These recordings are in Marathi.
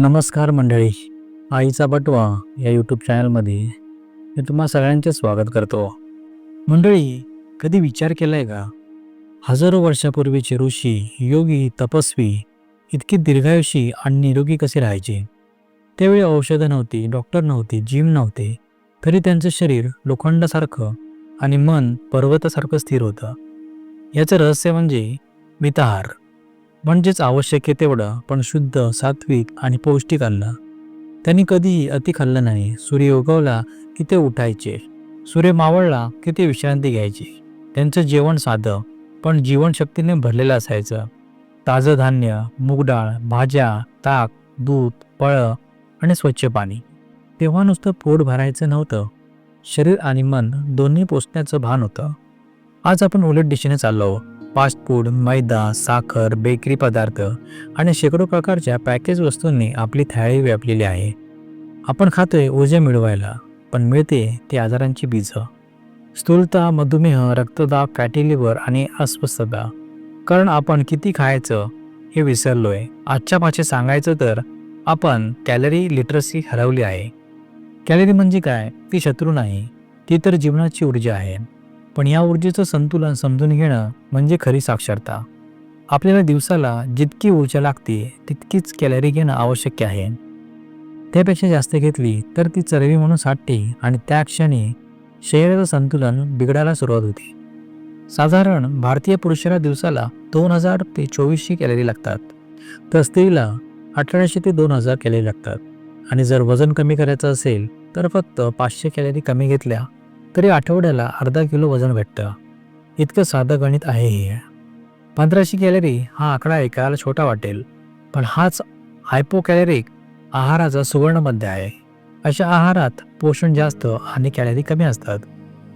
नमस्कार मंडळी. आईचा बटवा या यूट्यूब चॅनलमध्ये मी तुम्हा सगळ्यांचे स्वागत करतो. मंडळी कधी विचार केला आहे का? हजारो वर्षापूर्वीचे ऋषी योगी तपस्वी इतकी दीर्घायुषी आणि निरोगी कसे राहायचे? त्यावेळी औषधं नव्हती डॉक्टर नव्हती जिम नव्हते तरी त्यांचं शरीर लोखंडासारखं आणि मन पर्वतासारखं स्थिर होतं. याचं रहस्य म्हणजे मिताहार. म्हणजेच आवश्यक आहे तेवढं पण शुद्ध सात्विक आणि पौष्टिक अन्न. त्यांनी कधीही अति खाल्लं नाही. सूर्य उगवला की ते उठायचे. सूर्य मावळला की ते विश्रांती घ्यायची. त्यांचं जेवण साधं पण जीवनशक्तीने भरलेलं असायचं. ताजं धान्य मूगडाळ भाज्या ताक दूध फळं आणि स्वच्छ पाणी. तेव्हा नुसतं पोट भरायचं नव्हतं. शरीर आणि मन दोन्ही पोचण्याचं भान होतं. आज आपण उलट दिशेने चाललो फास्ट फूड मैदा साखर बेकरी पदार्थ आणि शेकडो प्रकारच्या पॅकेज वस्तूंनी आपली थाळी व्यापलेली आहे. आपण खातोय ऊर्जा मिळवायला पण मिळते ती आजारांची बीजं. स्थूलता मधुमेह रक्तदाब फॅटी लिव्हर आणि अस्वस्थता. कारण आपण किती खायचं हे विसरलोय. आजच्या पाचे सांगायचं तर आपण कॅलरी लिटरसी हरवली आहे. कॅलरी म्हणजे काय? ती शत्रू नाही ती तर जीवनाची ऊर्जा आहे. पण या ऊर्जेचं संतुलन समजून घेणं म्हणजे खरी साक्षरता. आपल्याला दिवसाला जितकी ऊर्जा लागते तितकीच कॅलरी घेणं आवश्यक आहे. त्यापेक्षा जास्त घेतली तर ती चरबी म्हणून साठते आणि त्या क्षणी शरीराचं संतुलन बिघडायला सुरुवात होते. साधारण भारतीय पुरुषाला दिवसाला दोन हजार ते चोवीसशे कॅलरी लागतात. तर स्त्रीला अठराशे ते दोन हजार कॅलरी लागतात. आणि जर वजन कमी करायचं असेल तर फक्त पाचशे कॅलरी कमी घेतल्या तरी आठवड्याला अर्धा किलो वजन भेटतं. इतकं साधं गणित आहे हे. पंधराशे कॅलरी हा आकडा ऐकायला छोटा वाटेल पण हाच हायपो कॅलरी आहाराचा सुवर्णमध्य आहे. अशा आहारात पोषण जास्त आणि कॅलरी कमी असतात.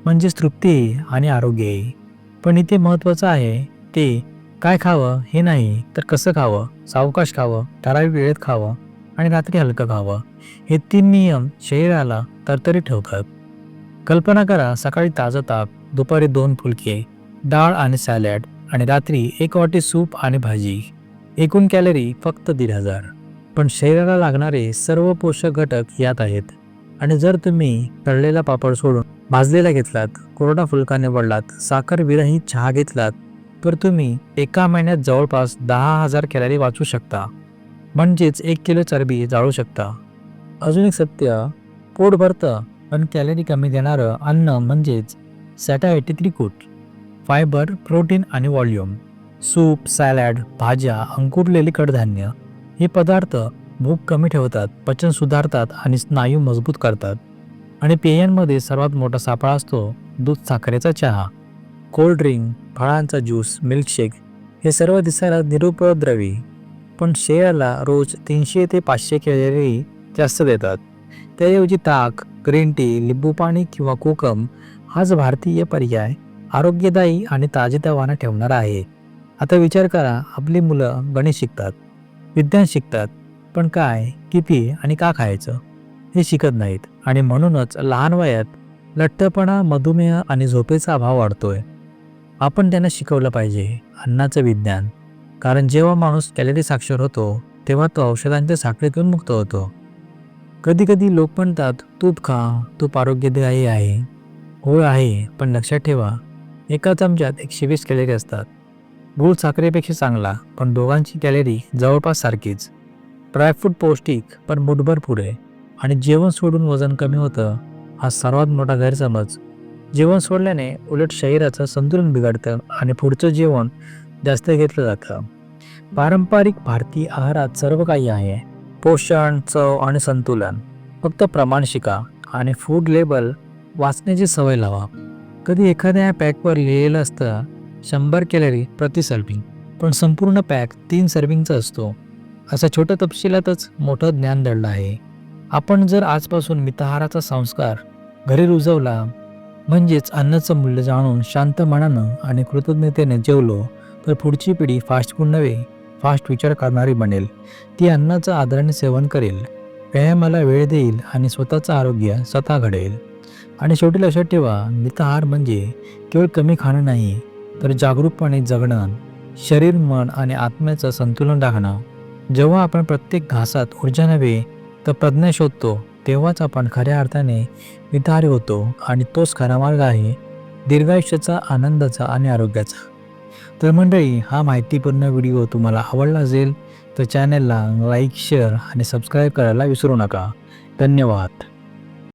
म्हणजेच तृप्ती आणि आरोग्य. पण इथे महत्त्वाचं आहे ते काय खावं हे नाही तर कसं खावं? सावकाश खावं ठराविक वेळेत खावं आणि रात्री हलकं खावं. हे तीन नियम शरीराला तरतरी ठेवतात. कल्पना करा सकाळी ताजं ताप दुपारी दोन फुलके डाळ आणि सॅलड आणि रात्री एक वाटी सूप आणि भाजी. एकूण कॅलरी फक्त दीड हजार. पण शरीराला लागणारे सर्व पोषक घटक यात आहेत. आणि जर तुम्ही तळलेला पापड सोडून भाजलेला घेतलात कोरडा फुलका निवडलात साखर विरहित चहा घेतलात तर तुम्ही एका महिन्यात जवळपास दहा हजार कॅलरी वाचू शकता. म्हणजेच एक किलो चरबी जाळू शकता. अजून एक सत्य पोट भरतं पण कॅलरी कमी देणारं अन्न म्हणजेच सॅटायटी त्रिकूट. फायबर प्रोटीन आणि व्हॉल्यूम सूप सॅलॅड भाज्या अंकुरलेली कडधान्य हे पदार्थ भूक कमी ठेवतात पचन सुधारतात आणि स्नायू मजबूत करतात. आणि पेयांमध्ये सर्वात मोठा सापळा असतो दूध साखरेचा चहा. कोल्ड ड्रिंक फळांचा ज्यूस मिल्कशेक हे सर्व दिसायला निरुपद्रवी पण शेळ्याला रोज तीनशे ते पाचशे कॅलरी जास्त देतात. त्याऐवजी ताक ग्रीन टी लिंबू पाणी किंवा कोकम हाच भारतीय पर्याय आरोग्यदायी आणि ताजेतवाना ठेवणारा आहे. आता विचार करा आपली मुलं गणित शिकतात विज्ञान शिकतात पण काय किती आणि का खायचं? हे शिकत नाहीत आणि म्हणूनच लहान वयात लठ्ठपणा मधुमेह आणि झोपेचा अभाव वाढतोय. आपण त्यांना शिकवलं पाहिजे अन्नाचं विज्ञान. कारण जेव्हा माणूस कॅलरी साक्षर होतो तेव्हा तो औषधांच्या साखळीतून मुक्त होतो. कधी कधी लोक म्हणतात तूप खा तूप आरोग्यदायी आहे होय आहे पण लक्षात ठेवा एका चमच्यात एकशे वीस कॅलरी असतात. गूळ साखरेपेक्षा चांगला पण दोघांची कॅलरी जवळपास सारखीच. ड्रायफ्रूट पौष्टिक पण मुठभर पुढे आणि जेवण सोडून वजन कमी होतं हा सर्वात मोठा गैरसमज. जेवण सोडल्याने उलट शरीराचं संतुलन बिघडतं आणि पुढचं जेवण जास्त घेतलं जातं. पारंपरिक भारतीय आहारात सर्व काही आहे. पोषण चव आणि संतुलन. फक्त प्रमाण शिका आणि फूड लेबल वाचण्याची सवय लावा. कधी एखाद्या पॅकवर लिहिलेलं असतं शंभर कॅलरी प्रति सर्विंग पण संपूर्ण पॅक तीन सर्विंगचा असतो. असा छोट्या तपशिलातच मोठं ज्ञान दडलं आहे. आपण जर आजपासून मिताहाराचा संस्कार घरी रुजवला म्हणजेच अन्नाचं मूल्य जाणून शांत मनानं आणि कृतज्ञतेने जेवलो तर पुढची पिढी फास्ट फूड नव्हे. फास्ट विचार करणारी बनेल. ती अन्नाचं आदराने सेवन करेल. व्यायामाला वेळ देईल आणि स्वतःचं आरोग्य स्वतः घडेल. आणि शेवटी लक्षात ठेवा मिताहार म्हणजे केवळ कमी खाणं नाही तर जागरूकपणे जगणं शरीर मन आणि आत्म्याचं संतुलन राखणं. जेव्हा आपण प्रत्येक घासात ऊर्जा नव्हे तर प्रज्ञा शोधतो तेव्हाच आपण खऱ्या अर्थाने विधारी होतो आणि तोच खरा मार्ग आहे दीर्घायुष्याचा आनंदाचा आणि आरोग्याचा. तर मंडळी हा माहितीपूर्ण व्हिडिओ तुम्हाला आवडला असेल तर चॅनलला लाईक शेअर आणि सबस्क्राईब करायला विसरू नका. धन्यवाद.